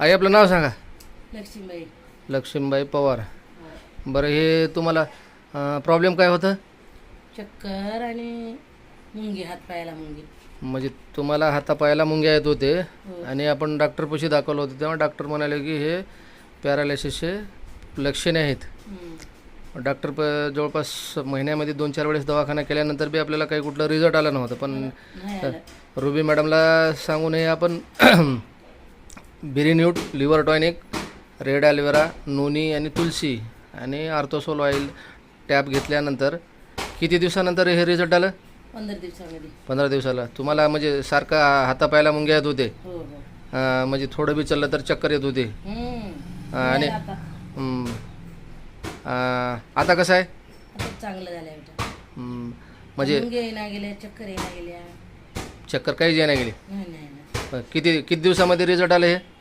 आई आपलं नाव सांगा. लक्ष्मीबाई. लक्ष्मीबाई पवार. बरं हे तुम्हाला प्रॉब्लेम काय होतं? चक्कर आणि मुंगी हात पायाला मुंगी. म्हणजे तुम्हाला हातापायाला मुंग्या येत होते हो. आणि आपण डॉक्टरपाशी दाखवलं होतं तेव्हा डॉक्टर म्हणाले की हे पॅरालायसिसचे लक्षणे आहेत. डॉक्टर प जवळपास महिन्यामध्ये दोन चार वेळेस दवाखाना केल्यानंतर बी आपल्याला काही कुठलं रिझल्ट आला नव्हतं पण रुबी मॅडमला सांगून हे आपण बिरिन्यूट liver tonic red aloe vera noni आणि तुलसी आणि आर्थोसोल ऑइल टॅब घेतल्यानंतर किती दिवसानंतर हे रिझल्ट आलं? पंधरा दिवसामध्ये. पंधरा दिवसाला. तुम्हाला म्हणजे सारखा हातापायाला मुंग्या येत होते. हो हो. अं, म्हणजे थोडं बी चाललं तर चक्कर येत होते. हम्म. आणि नाही आता. हम्म, अं, आता कसं आहे? आता चांगलं झालं बेटा. हम्म, म्हणजे गेल्या चक्कर येणार गेल्या. चक्कर काहीच येण्या गेली. नाही. किती किती दिवसामध्ये रिझल्ट आले हे?